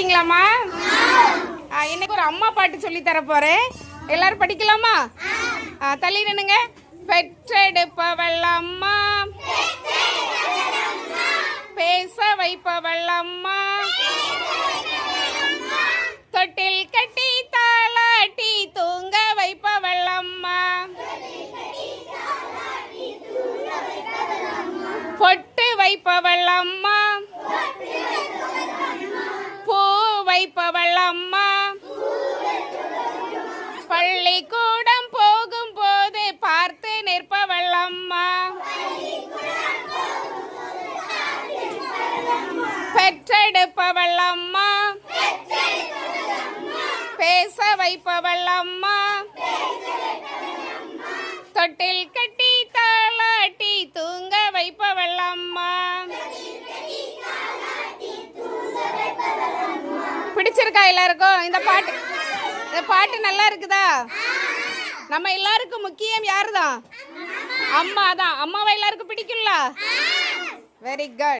இருக்கீங்களாம்மா இன்னைக்கு ஒரு அம்மா பாட்டு சொல்லி தர போறேன். எல்லாரும் படிக்கலாமா? தள்ளி நின்னுங்க பெற்றெடுப்பவள் அம்மா. பேச வைப்பவள் அம்மா. தொட்டில் கட்டி தாளாட்டி தூங்க வைப்பவள் அம்மா. பொட்டு வைப்பவள் அம்மா. படிப்பவள் அம்மா பள்ளிக்கூடம் போகும்போது பார்த்து நிற்பவள் அம்மா பெற்றெடுப்பவள் அம்மா பேச வைப்பவள் அம்மா தொட்டில் கட்டி பிடிச்சிருக்கா எல்லாருக்கும்? இந்த பாட்டு இந்த பாட்டு நல்லா இருக்குதா? நம்ம எல்லாருக்கும் முக்கியம் யாரு தான் அம்மா தான் அம்மாவை எல்லாருக்கும் பிடிக்கும்ல? Very good